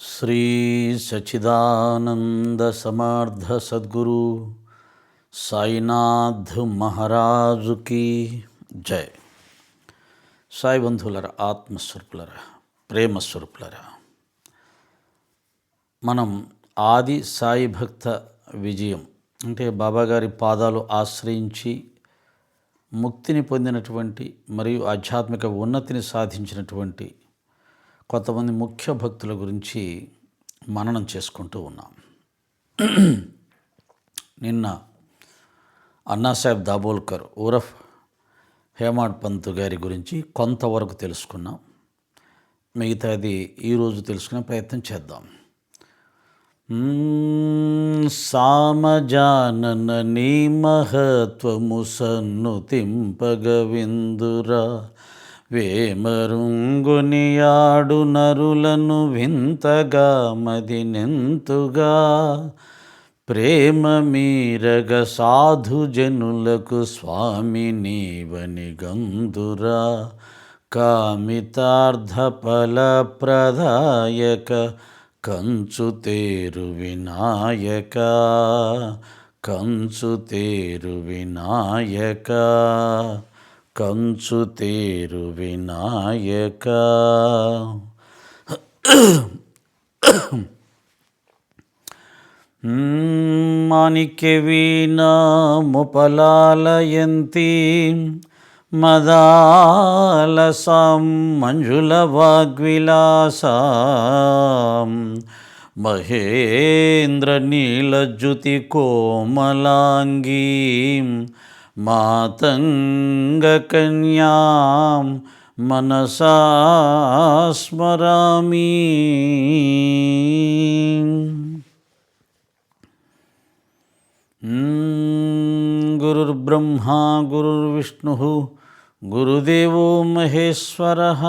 శ్రీ సచిదానంద సమర్థ సద్గురు సాయినాథ్ మహారాజుకి జై. సాయి బంధువులరా ఆత్మస్వరూపులరా ప్రేమస్వరూపులరా మనం ఆది సాయి భక్త విజయం అంటే బాబాగారి పాదాలు ఆశ్రయించి ముక్తిని పొందినటువంటి మరియు ఆధ్యాత్మిక ఉన్నతిని సాధించినటువంటి కొంతమంది ముఖ్య భక్తుల గురించి మననం చేసుకుంటూ ఉన్నాం. నిన్న అన్నాసాహెబ్ దాబోల్కర్ ఊరఫ్ హేమాడ్ పంత్ గారి గురించి కొంతవరకు తెలుసుకున్నాం. మిగతాది ఈరోజు తెలుసుకునే ప్రయత్నం చేద్దాం. సామజానన నీ మహత్వము సన్నుతింపగ వేమరుంగునియాడు నరులను వింతగా మదినెంతుగా ప్రేమ మీరగ సాధు జనులకు స్వామి నీవని గందురా కామితార్థ ఫల ప్రదాయక కంచు తేరు వినాయక. కంచు తేరు వినాయక. కంచు తేరు వినాయక. మాణిక్య వీణా ముపలాలయంతి మదాలసాం మంజుల వాగ్విలాసాం. మహేంద్ర నీలజ్యుతి కోమలాంగీ. मातङ्गकन्यां मनसा स्मरामि। गुरुर्ब्रह्मा गुरुर्विष्णुः गुरुदेवो महेश्वरः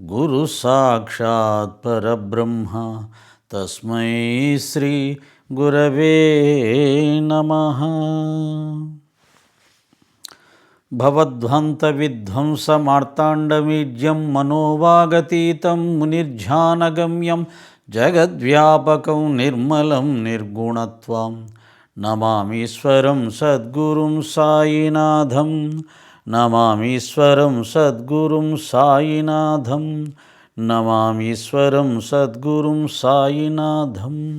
गुरुसाक्षात् परब्रह्मा। तस्मै श्री గురవే నమ. భవద్వంతవిధ్వంసమార్తాండమీడ్యం మనోవాగతీతం మునిర్ధ్యానగమ్యం జగద్వ్యాపకం నిర్మలం నిర్గుణత్వం. నమామీశ్వరం సద్గురుం సాయినాథం. నమామీశ్వరం సద్గురుం సాయినాథం. నమామీశ్వరం సద్గురుం సాయినాథం.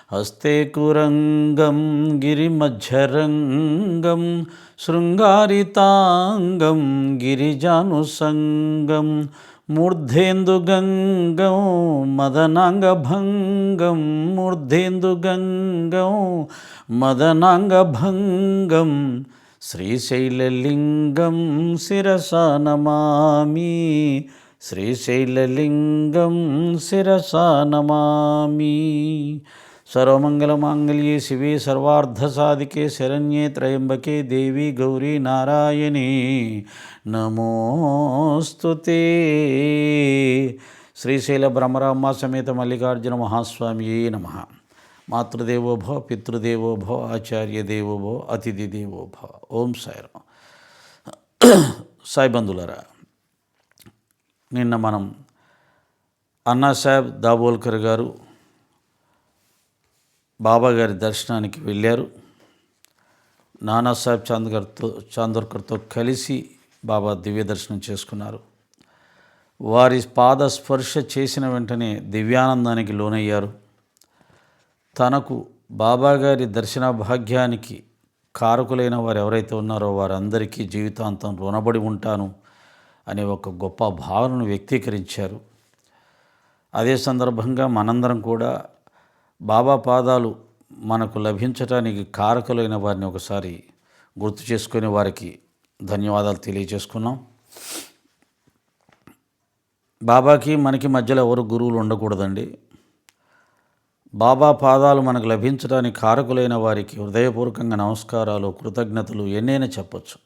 హస్తేకురంగం గిరిమధ్యరంగం శృంగారితాంగం గిరిజానుసంగం మూర్ధేందుగంగం మదనాంగభంగం మూర్ధేందుగంగం మదనాంగభంగం శ్రీశైలలింగం శిరస నమామి శ్రీశైలలింగం శిరస నమామి సర్వమంగళమాంగళ్యే శివే సర్వార్ధసాధికే శరణ్యే త్రయంబకే దేవి గౌరీ నారాయణి. నమోస్తు శ్రీశైల బ్రహ్మరామ సమేత మల్లికార్జున మహాస్వామి నమ. మాతృదేవో భవ పితృదేవో భవ ఆచార్య దేవో భవ అతిథి దేవో భవ ఓం సాయి సాయి బంధులరా నిన్న మనం అన్నాసాహెబ్ దాబోల్కర్ గారు బాబాగారి దర్శనానికి వెళ్ళారు. నానాసాహెబ్ చాంద్గర్తో చాందోర్కర్తో కలిసి బాబా దివ్య దర్శనం చేసుకున్నారు. వారి పాద స్పర్శ చేసిన వెంటనే దివ్యానందానికి లోనయ్యారు. తనకు బాబాగారి దర్శన భాగ్యానికి కారకులైన వారు ఎవరైతే ఉన్నారో వారందరికీ జీవితాంతం రుణబడి ఉంటాను అనే ఒక గొప్ప భావనను వ్యక్తీకరించారు. అదే సందర్భంగా మనందరం కూడా బాబా పాదాలు మనకు లభించటానికి కారకులైన వారిని ఒకసారి గుర్తు చేసుకుని వారికి ధన్యవాదాలు తెలియజేసుకున్నాం. బాబాకి మనకి మధ్యలో ఎవరు గురువులు ఉండకూడదండి. బాబా పాదాలు మనకు లభించడానికి కారకులైన వారికి హృదయపూర్వకంగా నమస్కారాలు కృతజ్ఞతలు ఎన్నైనా చెప్పచ్చు.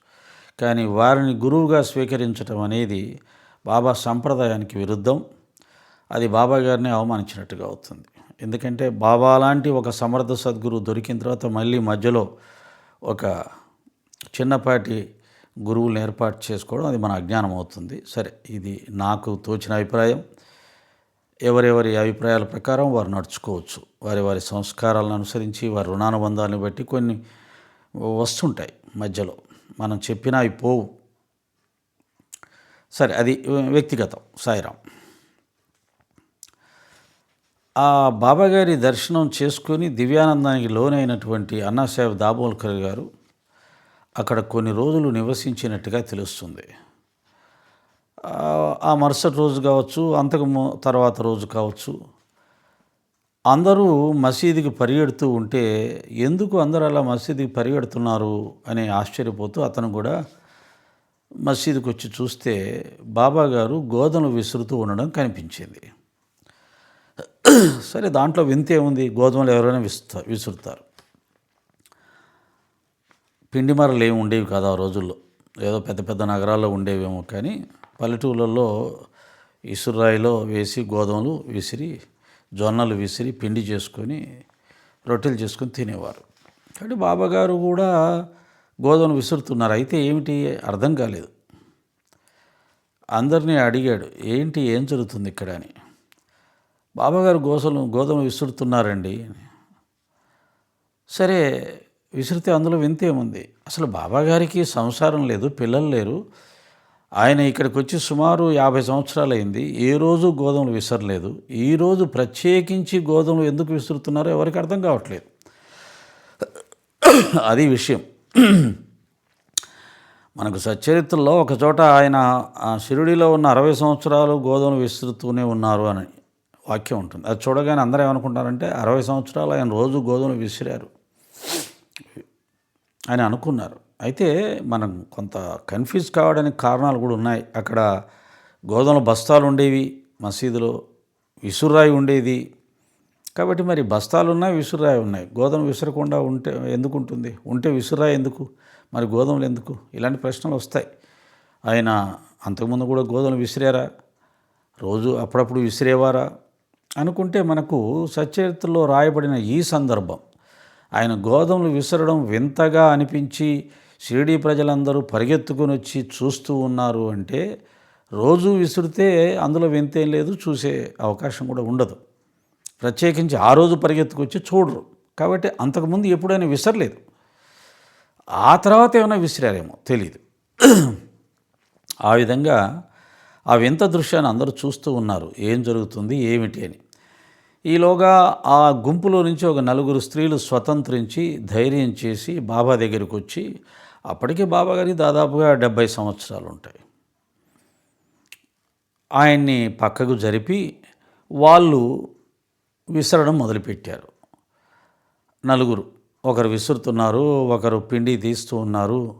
కానీ వారిని గురువుగా స్వీకరించడం అనేది బాబా సంప్రదాయానికి విరుద్ధం. అది బాబా గారిని అవమానించినట్టుగా అవుతుంది. ఎందుకంటే బాబా లాంటి ఒక సమర్థ సద్గురు దొరికిన తర్వాత మళ్ళీ మధ్యలో ఒక చిన్నపాటి గురువులను ఏర్పాటు చేసుకోవడం అది మన అజ్ఞానం అవుతుంది. సరే ఇది నాకు తోచిన అభిప్రాయం. ఎవరెవరి అభిప్రాయాల ప్రకారం వారు నడుచుకోవచ్చు. వారి వారి సంస్కారాలను అనుసరించి వారి రుణానుబంధాలను బట్టి కొన్ని వస్తుంటాయి మధ్యలో. మనం చెప్పినా అవి పోవు. సరే అది వ్యక్తిగతం. సాయిరాం ఆ బాబాగారి దర్శనం చేసుకొని దివ్యానందానికి లోనైనటువంటి అన్నాసాహెబ్ దాబోల్కర్ గారు అక్కడ కొన్ని రోజులు నివసించినట్టుగా తెలుస్తుంది. ఆ మరుసటి రోజు కావచ్చు అంతకు తర్వాత రోజు కావచ్చు అందరూ మసీదుకి పరిగెడుతూ ఉంటే ఎందుకు అందరూ అలా మసీదుకి పరిగెడుతున్నారు అని ఆశ్చర్యపోతూ అతను కూడా మసీదుకి వచ్చి చూస్తే బాబాగారు గోధుమలు విసురుతూ ఉండడం కనిపించింది. సరే దాంట్లో వింతే ఉంది గోధుమలు ఎవరైనా విస్తా విసురుతారు. పిండి మరలు ఏమి ఉండేవి కాదు ఆ రోజుల్లో. ఏదో పెద్ద పెద్ద నగరాల్లో ఉండేవేమో కానీ పల్లెటూళ్ళల్లో ఇసురాయిలో వేసి గోధుమలు విసిరి జొన్నలు విసిరి పిండి చేసుకొని రొట్టెలు చేసుకొని తినేవారు. కాబట్టి బాబాగారు కూడా గోధుమలు విసురుతున్నారు. అయితే ఏమిటి? అర్థం కాలేదు. అందరినీ అడిగాడు ఏంటి? ఏం జరుగుతుంది ఇక్కడ? అని. బాబాగారు గోసలు గోధుమ విసురుతున్నారండి. సరే విసిరితే అందులో వింతేముంది? అసలు బాబాగారికి సంసారం లేదు పిల్లలు లేరు. ఆయన ఇక్కడికి వచ్చి సుమారు యాభై సంవత్సరాలు అయింది ఏ రోజు గోధుమలు విసరలేదు. ఈరోజు ప్రత్యేకించి గోధుమలు ఎందుకు విసురుతున్నారో ఎవరికి అర్థం కావట్లేదు. అది విషయం. మనకు సచ్చరిత్రలో ఒక చోట ఆయన ఆ షిరిడిలో ఉన్న అరవై సంవత్సరాలు గోధుమలు విసురుతూనే ఉన్నారు అని. వాక్యం ఉంటుంది. అది చూడగానే అందరూ ఏమనుకుంటారంటే అరవై సంవత్సరాలు ఆయన రోజు గోధుమలు విసిరారు. అని అనుకున్నారు. అయితే మనం కొంత కన్ఫ్యూజ్ కావడానికి కారణాలు కూడా ఉన్నాయి. అక్కడ గోధుమల బస్తాలు ఉండేవి మసీదులో విసురాయి ఉండేది. కాబట్టి మరి బస్తాలు ఉన్నాయి విసురాయి ఉన్నాయి. గోధుమ విసరకుండా ఉంటే ఎందుకు ఉంటుంది? ఉంటే విసురాయి ఎందుకు? మరి గోధుమలు ఎందుకు? ఇలాంటి ప్రశ్నలు వస్తాయి. ఆయన అంతకుముందు కూడా గోధుమలు విసిరారా? రోజు అప్పుడప్పుడు విసిరేవారా? అనుకుంటే మనకు సచరిత్రలో రాయబడిన ఈ సందర్భం. ఆయన గోధుమలు విసరడం వింతగా అనిపించి షిరిడీ ప్రజలందరూ పరిగెత్తుకొని వచ్చి చూస్తూ ఉన్నారు అంటే రోజు విసిరితే అందులో వింతేం లేదు చూసే అవకాశం కూడా ఉండదు. ప్రత్యేకించి ఆ రోజు పరిగెత్తుకొచ్చి చూడరు. కాబట్టి అంతకుముందు ఎప్పుడైనా విసరలేదు. ఆ తర్వాత ఏమైనా విసిరారేమో తెలియదు ఆ విధంగా ఆ వింత దృశ్యాన్ని అందరూ చూస్తూ ఉన్నారు. ఏం జరుగుతుంది ఏమిటి అని. ఈలోగా ఆ గుంపులో నుంచి ఒక నలుగురు స్త్రీలు స్వతంత్రించి ధైర్యం చేసి బాబా దగ్గరికి వచ్చి అప్పటికే బాబా గారికి దాదాపుగా డెబ్భై సంవత్సరాలు ఉంటాయి. ఆయన్ని పక్కకు జరిపి వాళ్ళు విసరడం మొదలుపెట్టారు. నలుగురు ఒకరు విసురుతున్నారు ఒకరు పిండి తీస్తూ ఉన్నారు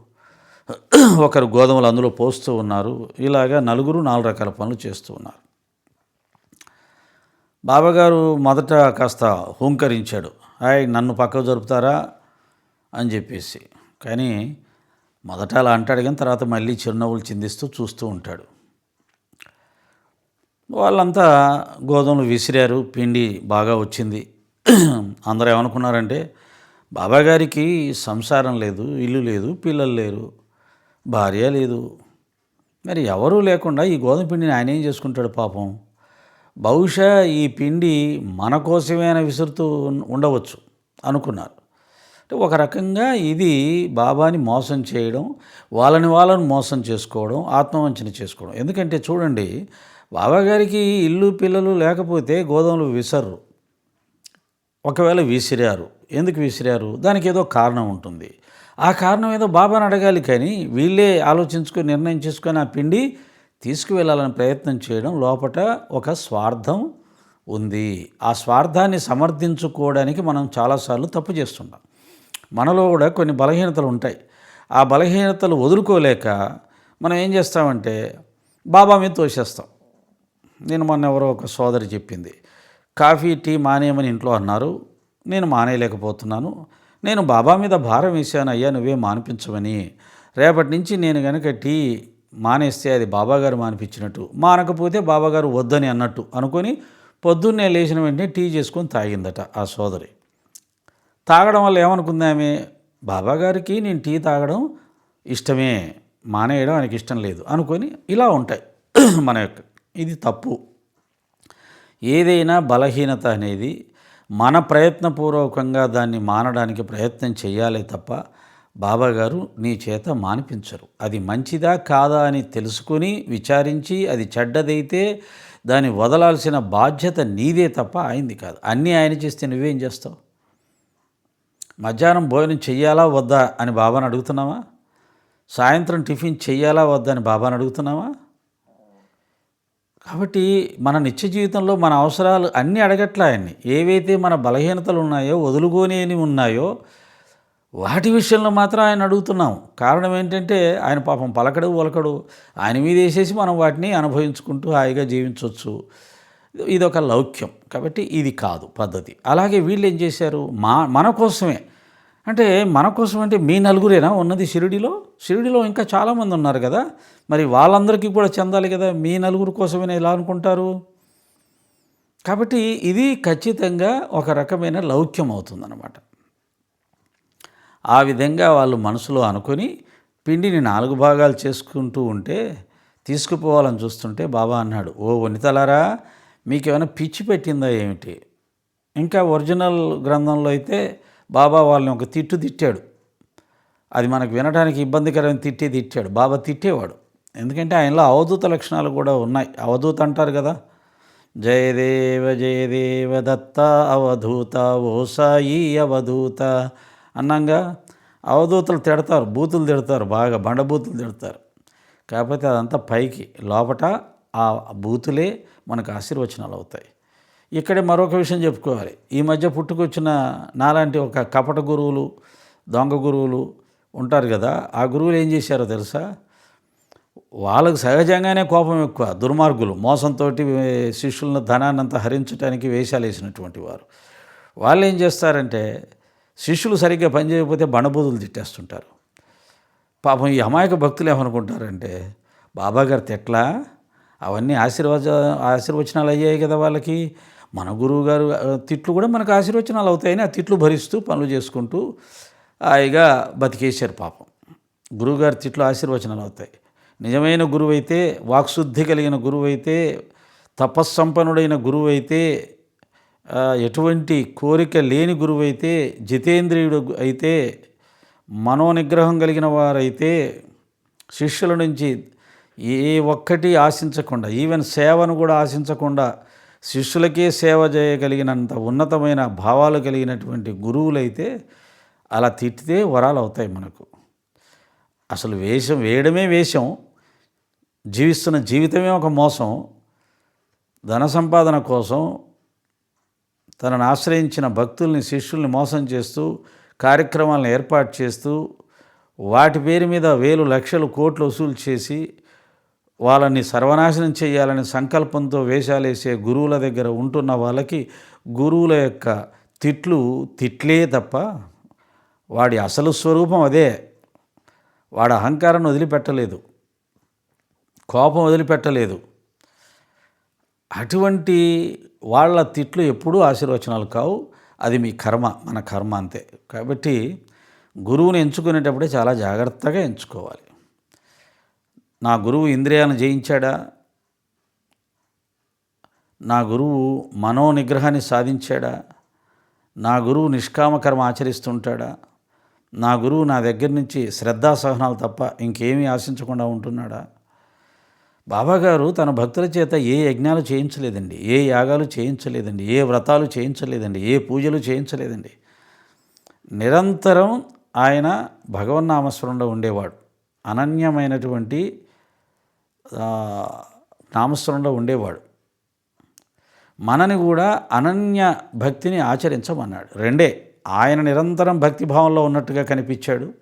ఒకరు గోధుమలు అందులో పోస్తూ ఉన్నారు ఇలాగా నలుగురు నాలుగు రకాల పనులు చేస్తూ ఉన్నారు. బాబాగారు మొదట కాస్త హూంకరించాడు. హాయ్ నన్ను పక్కకు జరుపుతారా? అని చెప్పేసి. కానీ మొదట అలా అంటాడు కానీ తర్వాత మళ్ళీ చిరునవ్వులు చిందిస్తూ చూస్తూ ఉంటాడు. వాళ్ళంతా గోధుమలు విసిరారు పిండి బాగా వచ్చింది. అందరూ ఏమనుకున్నారంటే బాబాగారికి సంసారం లేదు ఇల్లు లేదు పిల్లలు లేరు భార్య లేదు. మరి ఎవరూ లేకుండా ఈ గోధుమ పిండిని ఆయన ఏం చేసుకుంటాడు పాపం? బహుశా ఈ పిండి మన కోసమేనా విసురుతూ ఉండవచ్చు అనుకున్నారు. అంటే ఒక రకంగా ఇది బాబాని మోసం చేయడం వాళ్ళని వాళ్ళని మోసం చేసుకోవడం ఆత్మవంచన చేసుకోవడం. ఎందుకంటే చూడండి బాబా గారికి ఇల్లు పిల్లలు లేకపోతే గోధుమలు విసరరు. ఒకవేళ విసిరారు. ఎందుకు విసిరారు? దానికి ఏదో కారణం ఉంటుంది. ఆ కారణం ఏదో బాబాని అడగాలి కానీ వీళ్ళే ఆలోచించుకొని నిర్ణయం చేసుకొని ఆ పిండి తీసుకువెళ్ళాలని ప్రయత్నం చేయడం లోపట ఒక స్వార్థం ఉంది. ఆ స్వార్థాన్ని సమర్థించుకోవడానికి మనం చాలాసార్లు తప్పు చేస్తుంటాం. మనలో కూడా కొన్ని బలహీనతలు ఉంటాయి. ఆ బలహీనతలు వదులుకోలేక మనం ఏం చేస్తామంటే బాబా మీద తోసేస్తాం. నేను మొన్న ఎవరో ఒక సోదరి చెప్పింది. కాఫీ టీ మానేయమని ఇంట్లో అన్నారు. నేను మానేయలేకపోతున్నాను. నేను బాబా మీద భారం వేశాను అయ్యా నువ్వే మానిపించమని. రేపటి నుంచి నేను కనుక టీ మానేస్తే అది బాబాగారు మానిపించినట్టు మానకపోతే బాబాగారు వద్దని అన్నట్టు అనుకొని పొద్దున్నే లేచిన వెంటనే టీ చేసుకొని తాగిందట ఆ సోదరి. తాగడం వల్ల ఏమనుకుందామే? బాబాగారికి నేను టీ తాగడం ఇష్టమే మానేయడం ఆయనకి ఇష్టం లేదు అనుకొని ఇలా ఉంటాయి మన యొక్క ఇది తప్పు. ఏదైనా బలహీనత అనేది మన ప్రయత్నపూర్వకంగా దాన్ని మానడానికి ప్రయత్నం చేయాలి తప్ప బాబాగారు నీ చేత మానిపించరు. అది మంచిదా కాదా అని తెలుసుకొని విచారించి అది చెడ్డదైతే దాన్ని వదలాల్సిన బాధ్యత నీదే తప్ప ఆయనది కాదు. అన్నీ ఆయన చేస్తే నువ్వేం చేస్తావు? మధ్యాహ్నం భోజనం చెయ్యాలా వద్దా అని బాబాని అడుగుతున్నావా? సాయంత్రం టిఫిన్ చెయ్యాలా వద్దా అని బాబాని అడుగుతున్నావా? కాబట్టి మన నిత్య జీవితంలో మన అవసరాలు అన్నీ అడగట్లా ఆయన్ని. ఏవైతే మన బలహీనతలు ఉన్నాయో వదులుకోనేవి ఉన్నాయో వాటి విషయంలో మాత్రం ఆయన అడుగుతున్నాం. కారణం ఏంటంటే ఆయన పాపం పలకడు ఒలకడు ఆయన మీద వేసేసి మనం వాటిని అనుభవించుకుంటూ హాయిగా జీవించవచ్చు ఇది ఒక లౌక్యం. కాబట్టి ఇది కాదు పద్ధతి. అలాగే వీళ్ళు ఏం చేశారు? మా మన కోసమే. అంటే మన కోసం అంటే మీ నలుగురేనా? ఉన్నది షిరిడిలో? షిరిడిలో ఇంకా చాలామంది ఉన్నారు కదా. మరి వాళ్ళందరికీ కూడా చెందాలి కదా. మీ నలుగురు కోసమే ఎలా అనుకుంటారు? కాబట్టి ఇది ఖచ్చితంగా ఒక రకమైన లౌక్యం అవుతుందన్నమాట. ఆ విధంగా వాళ్ళు మనసులో అనుకొని పిండిని నాలుగు భాగాలు చేసుకుంటూ ఉంటే తీసుకుపోవాలని చూస్తుంటే బాబా అన్నాడు ఓ వనితలారా మీకేమైనా పిచ్చి పెట్టిందా ఏమిటి? ఇంకా ఒరిజినల్ గ్రంథంలో అయితే బాబా వాళ్ళని ఒక తిట్టు తిట్టాడు. అది మనకు వినడానికి ఇబ్బందికరమైన తిట్టే తిట్టాడు. బాబా తిట్టేవాడు. ఎందుకంటే ఆయనలో అవధూత లక్షణాలు కూడా ఉన్నాయి. అవధూత అంటారు కదా జయదేవ జయదేవ దత్త అవధూత ఓ సాయి అవధూత అన్నంగా అవధూతలు తిడతారు బూతులు తిడతారు బాగా బండబూతులు తిడతారు. కాకపోతే అదంతా పైకి లోపట ఆ బూతులే మనకు ఆశీర్వచనాలు అవుతాయి. ఇక్కడే మరొక విషయం చెప్పుకోవాలి. ఈ మధ్య పుట్టుకొచ్చిన నాలాంటి ఒక కపట గురువులు దొంగ గురువులు ఉంటారు కదా ఆ గురువులు ఏం చేశారో తెలుసా? వాళ్ళకు సహజంగానే కోపం ఎక్కువ దుర్మార్గులు మోసంతో శిష్యులను ధనాన్నంతా హరించడానికి వేషాలు వేసినటువంటి వారు. వాళ్ళు ఏం చేస్తారంటే శిష్యులు సరిగ్గా పనిచేయకపోతే బండబూదులు తిట్టేస్తుంటారు. పాపం ఈ అమాయక భక్తులు ఏమనుకుంటారంటే బాబాగారు తిట్లా అవన్నీ ఆశీర్వాద ఆశీర్వచనాలు అయ్యాయి కదా వాళ్ళకి. మన గురువు గారు తిట్లు కూడా మనకు ఆశీర్వచనాలు అవుతాయని ఆ తిట్లు భరిస్తూ పనులు చేసుకుంటూ హాయిగా బతికేశారు పాపం. గురువుగారి తిట్లు ఆశీర్వచనాలు అవుతాయి. నిజమైన గురువు అయితే వాక్శుద్ధి కలిగిన గురువు అయితే తపస్సంపన్నుడైన గురువు అయితే ఎటువంటి కోరిక లేని గురువు అయితే జితేంద్రియుడు అయితే మనోనిగ్రహం కలిగిన వారైతే శిష్యుల నుంచి ఏ ఒక్కటి ఆశించకుండా ఈవెన్ సేవను కూడా ఆశించకుండా శిష్యులకే సేవ చేయగలిగినంత ఉన్నతమైన భావాలు కలిగినటువంటి గురువులైతే అలా తిట్టితే వరాలు అవుతాయి మనకు. అసలు వేషం వేయడమే వేషం జీవిస్తున్న జీవితమే ఒక మోసం ధన సంపాదన కోసం తనను ఆశ్రయించిన భక్తుల్ని శిష్యుల్ని మోసం చేస్తూ కార్యక్రమాలను ఏర్పాటు చేస్తూ వాటి పేరు మీద వేలు లక్షలు కోట్లు వసూలు చేసి వాళ్ళని సర్వనాశనం చేయాలని సంకల్పంతో వేషాలేసే గురువుల దగ్గర ఉంటున్న వాళ్ళకి గురువుల యొక్క తిట్లు తిట్లే తప్ప వాడి అసలు స్వరూపం అదే. వాడు అహంకారాన్ని వదిలిపెట్టలేదు. కోపం వదిలిపెట్టలేదు. అటువంటి వాళ్ళ తిట్లు ఎప్పుడూ ఆశీర్వచనాలు కావు. అది మీ కర్మ మన కర్మ అంతే. కాబట్టి గురువుని ఎంచుకునేటప్పుడే చాలా జాగ్రత్తగా ఎంచుకోవాలి. నా గురువు ఇంద్రియాలను జయించాడా? నా గురువు మనోనిగ్రహాన్ని సాధించాడా? నా గురువు నిష్కామకర్మ ఆచరిస్తుంటాడా? నా గురువు నా దగ్గర నుంచి శ్రద్ధాసహనాలు తప్ప ఇంకేమీ ఆశించకుండా ఉంటున్నాడా? బాబాగారు తన భక్తుల చేత ఏ యజ్ఞాలు చేయించలేదండి ఏ యాగాలు చేయించలేదండి ఏ వ్రతాలు చేయించలేదండి ఏ పూజలు చేయించలేదండి. నిరంతరం ఆయన భగవన్నామస్వరంలో ఉండేవాడు. అనన్యమైనటువంటి నామస్వరంలో ఉండేవాడు. మనని కూడా అనన్య భక్తిని ఆచరించమన్నాడు. రెండే ఆయన నిరంతరం భక్తిభావంలో ఉన్నట్టుగా కనిపించాడు.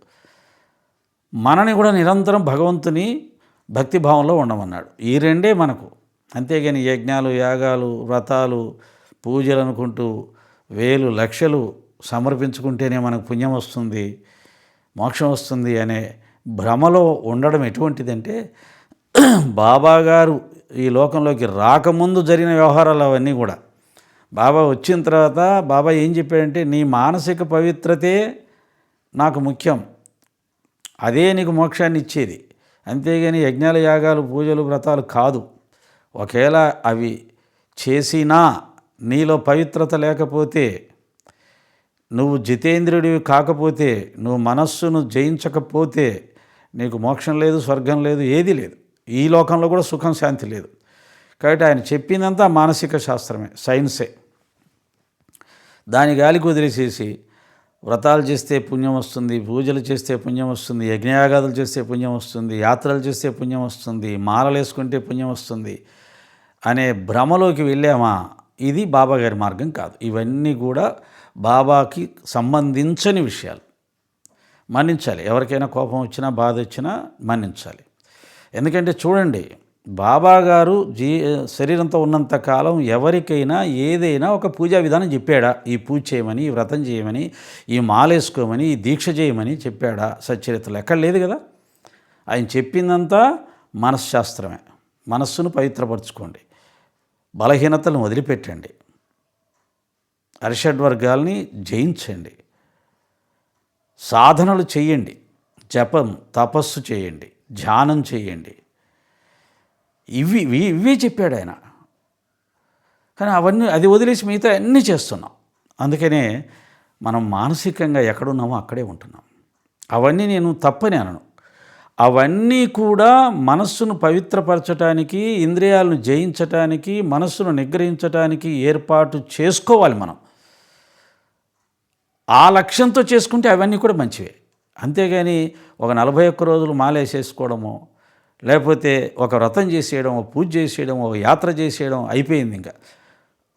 మనని కూడా నిరంతరం భగవంతుని భక్తిభావంలో ఉండమన్నాడు. ఈ రెండే మనకు. అంతేగాని యజ్ఞాలు యాగాలు వ్రతాలు పూజలు అనుకుంటూ వేలు లక్షలు సమర్పించుకుంటేనే మనకు పుణ్యం వస్తుంది మోక్షం వస్తుంది అనే భ్రమలో ఉండడం ఎటువంటిదంటే బాబా గారు ఈ లోకంలోకి రాకముందు జరిగిన వ్యవహారాలు అవన్నీ కూడా. బాబా వచ్చిన తర్వాత బాబా ఏం చెప్పాడంటే నీ మానసిక పవిత్రతే నాకు ముఖ్యం. అదే నీకు మోక్షాన్ని ఇచ్చేది. అంతేగాని యజ్ఞాల యాగాలు పూజలు వ్రతాలు కాదు. ఒకవేళ అవి చేసినా నీలో పవిత్రత లేకపోతే నువ్వు జితేంద్రుడివి కాకపోతే నువ్వు మనస్సును జయించకపోతే నీకు మోక్షం లేదు స్వర్గం లేదు ఏది లేదు. ఈ లోకంలో కూడా సుఖం శాంతి లేదు. కాబట్టి ఆయన చెప్పిందంతా మానసిక శాస్త్రమే సైన్సే. దాని గాలికి వదిలేసేసి వ్రతాలు చేస్తే పుణ్యం వస్తుంది పూజలు చేస్తే పుణ్యం వస్తుంది యజ్ఞయాగాదులు చేస్తే పుణ్యం వస్తుంది యాత్రలు చేస్తే పుణ్యం వస్తుంది మాలలు వేసుకుంటే పుణ్యం వస్తుంది అనే భ్రమలోకి వెళ్ళామా? ఇది బాబా గారి మార్గం కాదు. ఇవన్నీ కూడా బాబాకి సంబంధించని విషయాలు. మన్నించాలి. ఎవరికైనా కోపం వచ్చినా బాధ వచ్చినా మన్నించాలి. ఎందుకంటే చూడండి బాబా గారు జీ శరీరంతో ఉన్నంత కాలం ఎవరికైనా ఏదైనా ఒక పూజా విధానం చెప్పాడా? ఈ పూజ చేయమని ఈ వ్రతం చేయమని ఈ మాలేసుకోమని ఈ దీక్ష చేయమని చెప్పాడా? సచ్చరిత్రలు ఎక్కడ లేదు కదా. ఆయన చెప్పిందంతా మనశ్శాస్త్రమే. మనస్సును పవిత్రపరచుకోండి. బలహీనతలను వదిలిపెట్టండి. అరిషడ్ వర్గాల్ని జయించండి. సాధనలు చేయండి. జపం తపస్సు చేయండి. ధ్యానం చేయండి. ఇవి ఇవి ఇవే చెప్పాడు ఆయన. కానీ అవన్నీ అది వదిలేసి మిగతా అన్నీ చేస్తున్నాం. అందుకనే మనం మానసికంగా ఎక్కడున్నామో అక్కడే ఉంటున్నాం. అవన్నీ నేను తప్పని అనను. అవన్నీ కూడా మనస్సును పవిత్రపరచటానికి ఇంద్రియాలను జయించటానికి మనస్సును నిగ్రహించటానికి ఏర్పాటు చేసుకోవాలి మనం. ఆ లక్ష్యంతో చేసుకుంటే అవన్నీ కూడా మంచివే. అంతేగాని ఒక నలభై ఒక్క రోజులు మాలేసేసుకోవడమో లేకపోతే ఒక వ్రతం చేసేయడం ఒక పూజ చేసేయడం ఒక యాత్ర చేసేయడం అయిపోయింది ఇంకా.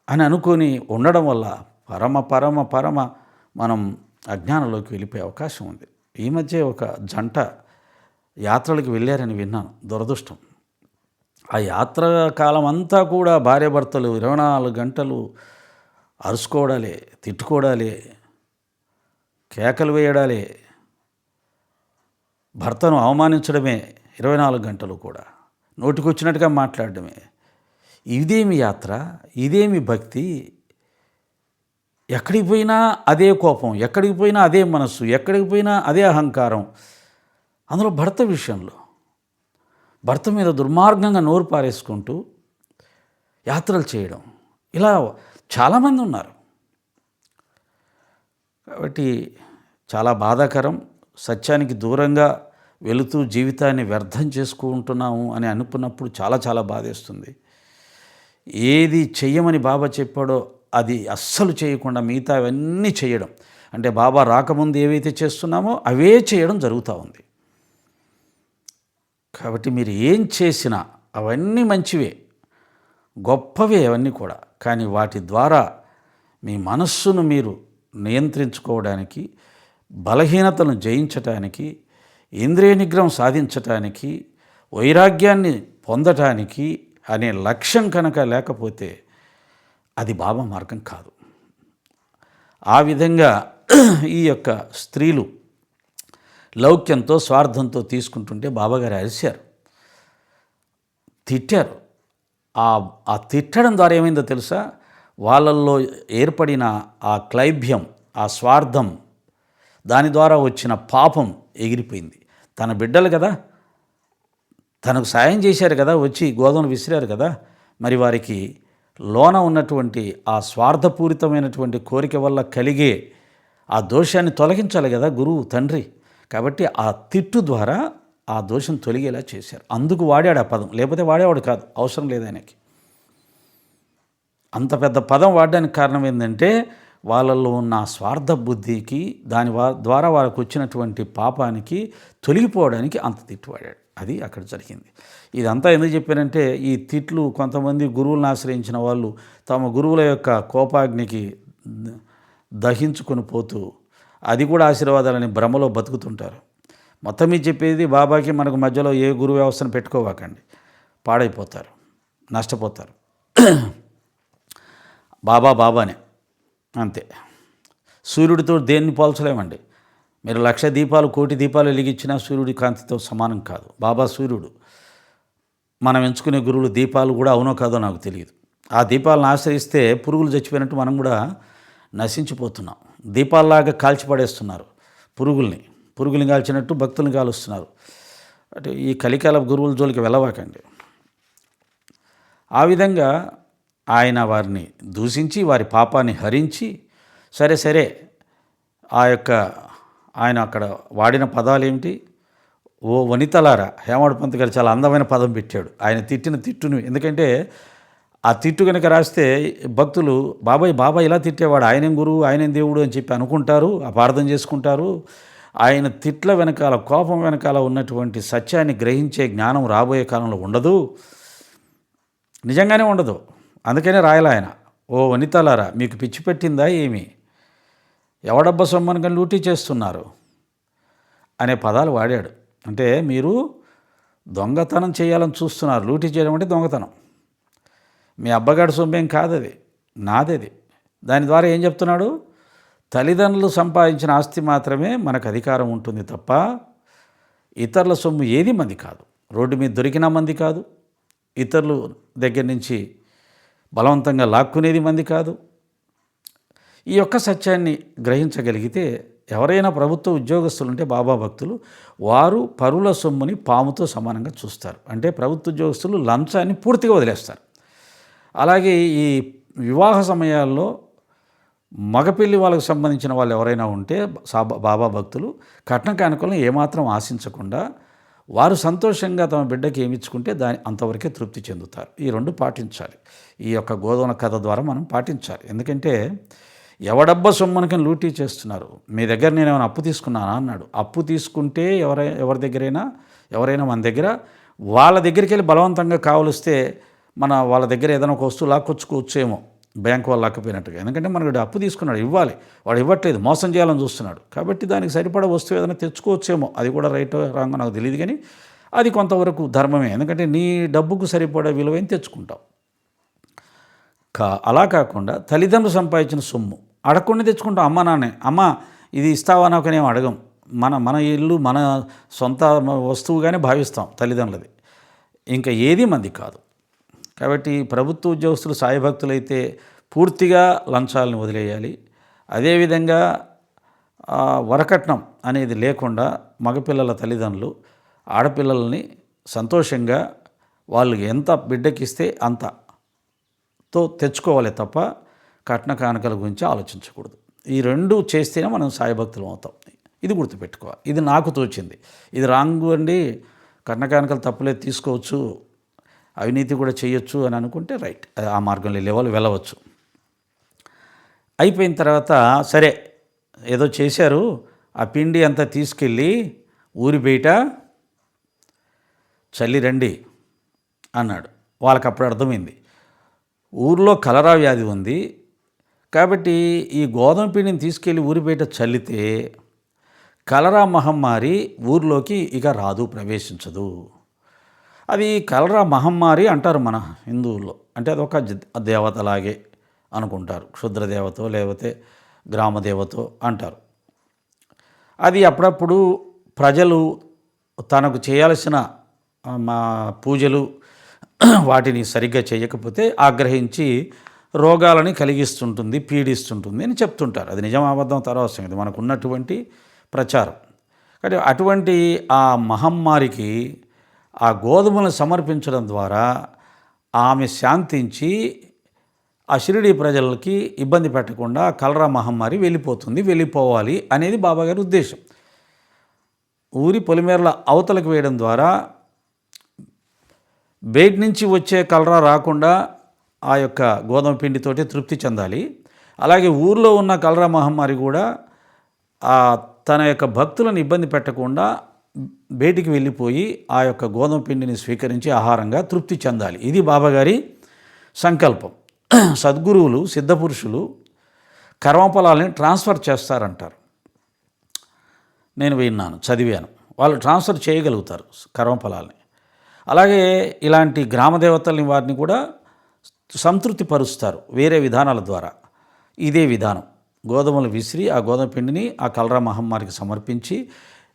అని అనుకొని ఉండడం వల్ల పరమ పరమ పరమ మనం అజ్ఞానంలోకి వెళ్ళిపోయే అవకాశం ఉంది. ఈ మధ్య ఒక జంట యాత్రలకు వెళ్ళారని విన్నాను దురదృష్టం. ఆ యాత్ర కాలం అంతా కూడా భార్యాభర్తలు ఇరవై నాలుగు గంటలు అరుచుకోవడాలే తిట్టుకోవడాలే కేకలు వేయడాలే భర్తను అవమానించడమే ఇరవై నాలుగు గంటలు కూడా నోటికొచ్చినట్టుగా మాట్లాడడమే. ఇదేమి యాత్ర? ఇదేమి భక్తి? ఎక్కడికి పోయినా అదే కోపం ఎక్కడికి పోయినా అదే మనస్సు ఎక్కడికి పోయినా అదే అహంకారం. అందులో భర్త విషయంలో భర్త మీద దుర్మార్గంగా నోరు పారేసుకుంటూ యాత్రలు చేయడం. ఇలా చాలామంది ఉన్నారు. కాబట్టి చాలా బాధాకరం. సత్యానికి దూరంగా వెళుతూ జీవితాన్ని వ్యర్థం చేసుకుంటున్నాము అని అనుకున్నప్పుడు చాలా చాలా బాధేస్తుంది. ఏది చెయ్యమని బాబా చెప్పాడో అది అస్సలు చేయకుండా మిగతా అవన్నీ చేయడం అంటే బాబా రాకముందు ఏవైతే చేస్తున్నామో అవే చేయడం జరుగుతూ ఉంది. కాబట్టి మీరు ఏం చేసినా అవన్నీ మంచివే గొప్పవే అవన్నీ కూడా. కానీ వాటి ద్వారా మీ మనస్సును మీరు నియంత్రించుకోవడానికి బలహీనతను జయించటానికి ఇంద్రియ నిగ్రహం సాధించటానికి వైరాగ్యాన్ని పొందటానికి అనే లక్ష్యం కనుక లేకపోతే అది బాబా మార్గం కాదు. ఆ విధంగా ఈ యొక్క స్త్రీలు లౌక్యంతో స్వార్థంతో తీసుకుంటుంటే బాబాగారు అరిశారు. తిట్టారు. ఆ ఆ తిట్టడం ద్వారా ఏమైందో తెలుసా? వాళ్ళల్లో ఏర్పడిన ఆ క్లైభ్యం ఆ స్వార్థం దాని ద్వారా వచ్చిన పాపం ఎగిరిపోయింది. తన బిడ్డలు కదా. తనకు సాయం చేశారు కదా వచ్చి గోధుమలు విసిరారు కదా. మరి వారికి లోన ఉన్నటువంటి ఆ స్వార్థపూరితమైనటువంటి కోరిక వల్ల కలిగే ఆ దోషాన్ని తొలగించాలి కదా గురువు తండ్రి. కాబట్టి ఆ తిట్టు ద్వారా ఆ దోషం తొలగేలా చేశారు. అందుకు వాడాడు ఆ పదం. లేకపోతే వాడేవాడు కాదు. అవసరం లేదు ఆయనకి. అంత పెద్ద పదం వాడడానికి కారణం ఏంటంటే వాళ్ళల్లో ఉన్న స్వార్థ బుద్ధికి దాని ద్వారా వాళ్ళకు వచ్చినటువంటి పాపానికి తొలగిపోవడానికి అంత తిట్టువాడాడు అది అక్కడ జరిగింది. ఇదంతా ఎందుకు చెప్పారంటే ఈ తిట్లు కొంతమంది గురువులను ఆశ్రయించిన వాళ్ళు తమ గురువుల యొక్క కోపాగ్నికి దహించుకొని పోతూ అది కూడా ఆశీర్వాదాలని భ్రమలో బతుకుతుంటారు. మొత్తం మీద చెప్పేది బాబాకి మనకు మధ్యలో ఏ గురువు వ్యవస్థను పెట్టుకోవాకండి. పాడైపోతారు. నష్టపోతారు. బాబా బాబానే. అంతే. సూర్యుడితో దేన్ని పోల్చలేమండి? మీరు లక్ష దీపాలు కోటి దీపాలు వెలిగించినా సూర్యుడి కాంతితో సమానం కాదు. బాబా సూర్యుడు. మనం ఎంచుకునే గురువులు దీపాలు కూడా అవునో కాదో నాకు తెలియదు. ఆ దీపాలను ఆశ్రయిస్తే పురుగులు చచ్చిపోయినట్టు మనం కూడా నశించిపోతున్నాం. దీపాల్లాగా కాల్చిపడేస్తున్నారు పురుగుల్ని. పురుగుల్ని కాల్చినట్టు భక్తుల్ని కాలుస్తున్నారు. అంటే ఈ కలికాల గురువుల జోలికి వెళ్ళవాకండి. ఆ విధంగా ఆయన వారిని దూషించి వారి పాపాన్ని హరించి సరే సరే ఆ యొక్క ఆయన అక్కడ వాడిన పదాలు ఏమిటి? ఓ వనితలారా హేమడ్ పంత్ గారు చాలా అందమైన పదం పెట్టాడు. ఆయన తిట్టిన తిట్టును. ఎందుకంటే ఆ తిట్టు కనుక రాస్తే భక్తులు బాబాయ్ బాబాయ్ ఇలా తిట్టేవాడు ఆయనేం గురువు ఆయనేం దేవుడు అని చెప్పి అనుకుంటారు అపార్థం చేసుకుంటారు. ఆయన తిట్ల వెనకాల కోపం వెనకాల ఉన్నటువంటి సత్యాన్ని గ్రహించే జ్ఞానం రాబోయే కాలంలో ఉండదు. నిజంగానే ఉండదు. అందుకనే రాయల ఆయన. ఓ వనితలారా మీకు పిచ్చి పెట్టిందా ఏమి? ఎవడబ్బ సొమ్మనుగా లూటీ చేస్తున్నారు? అనే పదాలు వాడాడు. అంటే మీరు దొంగతనం చేయాలని చూస్తున్నారు. లూటీ చేయడం అంటే దొంగతనం. మీ అబ్బగాడి సొమ్మేం కాదది. నాదది. దాని ద్వారా ఏం చెప్తున్నాడు? తల్లిదండ్రులు సంపాదించిన ఆస్తి మాత్రమే మనకు అధికారం ఉంటుంది తప్ప ఇతరుల సొమ్ము ఏది మంది కాదు. రోడ్డు మీద దొరికిన మంది కాదు. ఇతరులు దగ్గర నుంచి బలవంతంగా లాక్కునేది మంది కాదు. ఈ యొక్క సత్యాన్ని గ్రహించగలిగితే ఎవరైనా ప్రభుత్వ ఉద్యోగస్తులు ఉంటే బాబా భక్తులు వారు పరుల సొమ్ముని పాముతో సమానంగా చూస్తారు. అంటే ప్రభుత్వ ఉద్యోగస్తులు లంచాన్ని పూర్తిగా వదిలేస్తారు. అలాగే ఈ వివాహ సమయాల్లో మగపెళ్ళి వాళ్ళకు సంబంధించిన వాళ్ళు ఎవరైనా ఉంటే బాబా భక్తులు కట్న కానుకలను ఏమాత్రం ఆశించకుండా వారు సంతోషంగా తమ బిడ్డకి ఏమిచ్చుకుంటే దాని అంతవరకే తృప్తి చెందుతారు. ఈ రెండు పాటించాలి. ఈ యొక్క గోధుమ కథ ద్వారా మనం పాటించాలి. ఎందుకంటే ఎవడబ్బ సొమ్మునికని లూటీ చేస్తున్నారు. మీ దగ్గర నేను ఏమైనా అప్పు తీసుకున్నానా? అన్నాడు. అప్పు తీసుకుంటే ఎవరై ఎవరి దగ్గరైనా ఎవరైనా మన దగ్గర వాళ్ళ దగ్గరికి వెళ్ళి బలవంతంగా కావలిస్తే మన వాళ్ళ దగ్గర ఏదైనా ఒక వస్తువు లాక్కొచ్చుకోవచ్చేమో. బ్యాంక్ వాళ్ళు లేకపోయినట్టుగా ఎందుకంటే మనకు అప్పు తీసుకున్నాడు ఇవ్వాలి. వాడు ఇవ్వట్లేదు మోసం చేయాలని చూస్తున్నాడు. కాబట్టి దానికి సరిపడా వస్తువు ఏదైనా తెచ్చుకోవచ్చేమో. అది కూడా రైట్ రాంగ్ నాకు తెలియదు కానీ అది కొంతవరకు ధర్మమే. ఎందుకంటే నీ డబ్బుకు సరిపడా విలువైన తెచ్చుకుంటావు. కా అలా కాకుండా తల్లిదండ్రులు సంపాదించిన సొమ్ము. అడగకుండా తెచ్చుకుంటాం అమ్మ నాన్నే. అమ్మ ఇది ఇస్తావా నాకనేం అడగం. మన మన ఇల్లు మన సొంత వస్తువుగానే భావిస్తాం తల్లిదండ్రులది. ఇంకా ఏది మంది కాదు. కాబట్టి ప్రభుత్వ ఉద్యోగస్తులు సాయభక్తులైతే పూర్తిగా లంచాలను వదిలేయాలి. అదేవిధంగా వరకట్నం అనేది లేకుండా మగపిల్లల తల్లిదండ్రులు ఆడపిల్లల్ని సంతోషంగా వాళ్ళు ఎంత బిడ్డకిస్తే అంతతో తెచ్చుకోవాలి తప్ప కట్న కానుకల గురించి ఆలోచించకూడదు. ఈ రెండు చేస్తేనే మనం సాయిభక్తులు అవుతాం. ఇది గుర్తుపెట్టుకోవాలి. ఇది నాకు తోచింది. ఇది రాంగ్ అండి. కట్న కానుకలు తప్పులేదు తీసుకోవచ్చు. అవినీతి కూడా చేయొచ్చు అని అనుకుంటే రైట్. ఆ మార్గంలో వెళ్ళేవాళ్ళు వెళ్ళవచ్చు. అయిపోయిన తర్వాత సరే ఏదో చేశారు ఆ పిండి అంతా తీసుకెళ్ళి ఊరి బయట చల్లి రండి అన్నాడు. వాళ్ళకి అప్పుడు అర్థమైంది. ఊర్లో కలరా వ్యాధి ఉంది. కాబట్టి ఈ గోధుమ పిండిని తీసుకెళ్ళి ఊరి బయట చల్లితే కలరా మహమ్మారి ఊర్లోకి ఇక రాదు ప్రవేశించదు. అది కలరా మహమ్మారి అంటారు మన హిందువుల్లో. అంటే అది ఒక దేవతలాగే అనుకుంటారు. క్షుద్రదేవతో లేకపోతే గ్రామదేవతో అంటారు. అది అప్పుడప్పుడు ప్రజలు తనకు చేయాల్సిన మా పూజలు వాటిని సరిగ్గా చేయకపోతే ఆగ్రహించి రోగాలని కలిగిస్తుంటుంది పీడిస్తుంటుంది అని చెప్తుంటారు. అది నిజం అబద్ధం తర్వాత ఇది మనకున్నటువంటి ప్రచారం. కాబట్టి అటువంటి ఆ మహమ్మారికి ఆ గోధుమలను సమర్పించడం ద్వారా ఆమె శాంతించి ఆ షిరిడి ప్రజలకి ఇబ్బంది పెట్టకుండా కలరా మహమ్మారి వెళ్ళిపోతుంది వెళ్ళిపోవాలి అనేది బాబాగారి ఉద్దేశం. ఊరి పొలిమేరల అవతలకు వేయడం ద్వారా బయట నుంచి వచ్చే కలరా రాకుండా ఆ యొక్క గోధుమ పిండితోటి తృప్తి చెందాలి. అలాగే ఊర్లో ఉన్న కలరా మహమ్మారి కూడా తన యొక్క భక్తులను ఇబ్బంది పెట్టకుండా బయటికి వెళ్ళిపోయి ఆ యొక్క గోధుమ పిండిని స్వీకరించి ఆహారంగా తృప్తి చెందాలి. ఇది బాబాగారి సంకల్పం. సద్గురువులు సిద్ధపురుషులు కర్మఫలాలని ట్రాన్స్ఫర్ చేస్తారంటారు. నేను విన్నాను చదివాను. వాళ్ళు ట్రాన్స్ఫర్ చేయగలుగుతారు కర్మఫలాలని. అలాగే ఇలాంటి గ్రామ దేవతల్ని వారిని కూడా సంతృప్తి పరుస్తారు వేరే విధానాల ద్వారా. ఇదే విధానం. గోధుమలు విసిరి ఆ గోధుమ పిండిని ఆ కలరా మహమ్మారికి సమర్పించి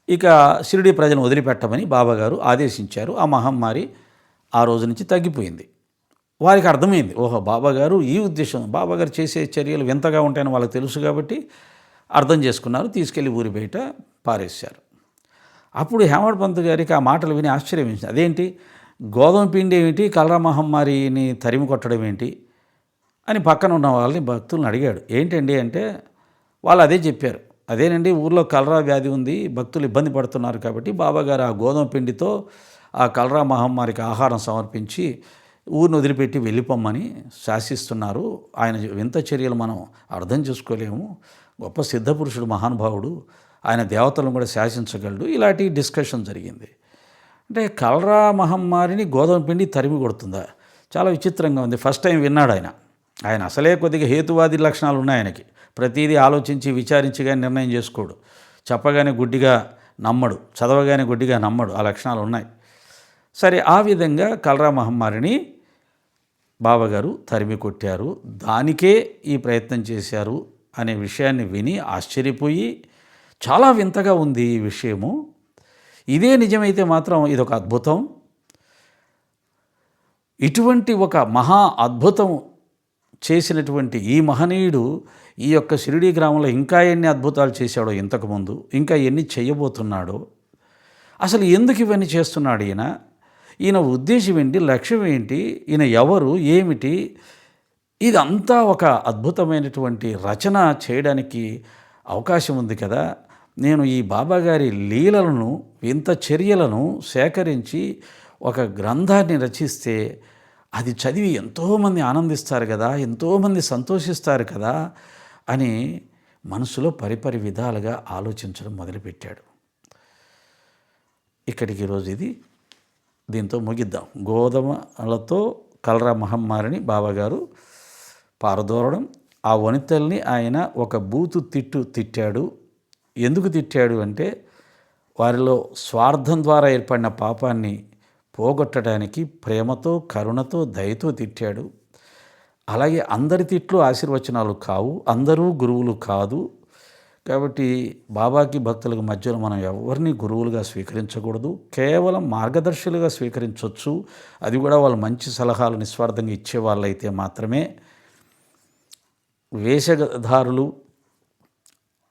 ఇక షిరిడి ప్రజలను వదిలిపెట్టమని బాబాగారు ఆదేశించారు. ఆ మహమ్మారి ఆ రోజు నుంచి తగ్గిపోయింది. వారికి అర్థమైంది ఓహో బాబాగారు ఈ ఉద్దేశం బాబాగారు చేసే చర్యలు వింతగా ఉంటాయని వాళ్ళకి తెలుసు కాబట్టి అర్థం చేసుకున్నారు తీసుకెళ్ళి ఊరి బయట పారేశారు. అప్పుడు హేమడ్ పంత్ గారికి ఆ మాటలు విని ఆశ్చర్యం వేసింది. అదేంటి? గోధుమ పిండి ఏమిటి? కలరా మహమ్మారిని తరిమి కొట్టడం ఏంటి? అని పక్కన ఉన్న వాళ్ళని భక్తులను అడిగాడు. ఏంటండి అంటే వాళ్ళు అదే చెప్పారు. అదేనండి ఊర్లో కలరా వ్యాధి ఉంది భక్తులు ఇబ్బంది పడుతున్నారు కాబట్టి బాబాగారు ఆ గోధుమ పిండితో ఆ కలరా మహమ్మారికి ఆహారం సమర్పించి ఊరిని వదిలిపెట్టి వెళ్ళిపోమ్మని శాసిస్తున్నారు. ఆయన వింత చర్యలు మనం అర్థం చేసుకోలేము. గొప్ప సిద్ధపురుషుడు మహానుభావుడు ఆయన దేవతలను కూడా శాసించగలడు. ఇలాంటి డిస్కషన్ జరిగింది. అంటే కలరా మహమ్మారిని గోధుమ పిండి తరిమి కొడుతుందా? చాలా విచిత్రంగా ఉంది. ఫస్ట్ టైం విన్నాడు ఆయన. ఆయన అసలే కొద్దిగా హేతువాది లక్షణాలు ఉన్నాయి ఆయనకి. ప్రతిదీ ఆలోచించి విచారించిగా నిర్ణయం చేసుకోడు. చెప్పగానే గుడ్డిగా నమ్మడు. చదవగానే గుడ్డిగా నమ్మడు. ఆ లక్షణాలు ఉన్నాయి. సరే ఆ విధంగా కలరా మహమ్మారిని బాబాగారు తరిమి కొట్టారు. దానికే ఈ ప్రయత్నం చేశారు అనే విషయాన్ని విని ఆశ్చర్యపోయి చాలా వింతగా ఉంది ఈ విషయము. ఇదే నిజమైతే మాత్రం ఇదొక అద్భుతం. ఇటువంటి ఒక మహా అద్భుతం చేసినటువంటి ఈ మహనీయుడు ఈ యొక్క షిరిడి గ్రామంలో ఇంకా ఎన్ని అద్భుతాలు చేశాడో ఇంతకుముందు ఇంకా ఎన్ని చేయబోతున్నాడో. అసలు ఎందుకు ఇవన్నీ చేస్తున్నాడు ఈయన? ఈయన ఉద్దేశం ఏంటి? లక్ష్యం ఏంటి? ఈయన ఎవరు? ఏమిటి? ఇదంతా ఒక అద్భుతమైనటువంటి రచన చేయడానికి అవకాశం ఉంది కదా. నేను ఈ బాబాగారి లీలలను వింత చర్యలను సేకరించి ఒక గ్రంథాన్ని రచిస్తే అది చదివి ఎంతోమంది ఆనందిస్తారు కదా ఎంతోమంది సంతోషిస్తారు కదా అని మనసులో పరిపరి విధాలుగా ఆలోచించడం మొదలుపెట్టాడు. ఇక్కడికి ఈరోజు ఇది. దీంతో ముగిద్దాం. గోధుమలతో కలరా మహమ్మారిని బాబాగారు పారదోరడం ఆ వనితల్ని ఆయన ఒక బూతు తిట్టు తిట్టాడు. ఎందుకు తిట్టాడు అంటే వారిలో స్వార్థం ద్వారా ఏర్పడిన పాపాన్ని పోగొట్టడానికి ప్రేమతో కరుణతో దయతో తిట్టాడు. అలాగే అందరి తిట్లు ఆశీర్వచనాలు కావు అందరూ గురువులు కాదు. కాబట్టి బాబాకి భక్తులకు మధ్యలో మనం ఎవరిని గురువులుగా స్వీకరించకూడదు కేవలం మార్గదర్శులుగా స్వీకరించవచ్చు అది కూడా వాళ్ళు మంచి సలహాలు నిస్వార్థంగా ఇచ్చే వాళ్ళైతే మాత్రమే. వేషధారులు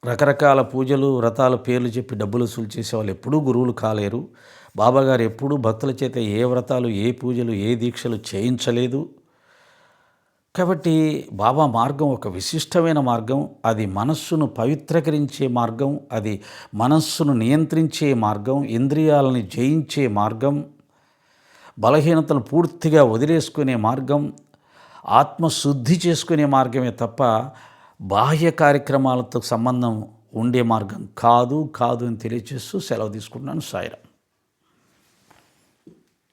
రకరకాల పూజలు వ్రతాల పేర్లు చెప్పి డబ్బులు వసూలు చేసే వాళ్ళు ఎప్పుడూ గురువులు కాలేరు. బాబాగారు ఎప్పుడూ భక్తుల చేత ఏ వ్రతాలు ఏ పూజలు ఏ దీక్షలు చేయించలేదు. కాబట్టి బాబా మార్గం ఒక విశిష్టమైన మార్గం. అది మనస్సును పవిత్రకరించే మార్గం. అది మనస్సును నియంత్రించే మార్గం. ఇంద్రియాలని జయించే మార్గం. బలహీనతను పూర్తిగా వదిలేసుకునే మార్గం. ఆత్మశుద్ధి చేసుకునే మార్గమే తప్ప బాహ్య కార్యక్రమాలతో సంబంధం ఉండే మార్గం కాదు కాదు అని తెలియజేస్తూ సెలవు తీసుకుంటున్నాను సాయిరా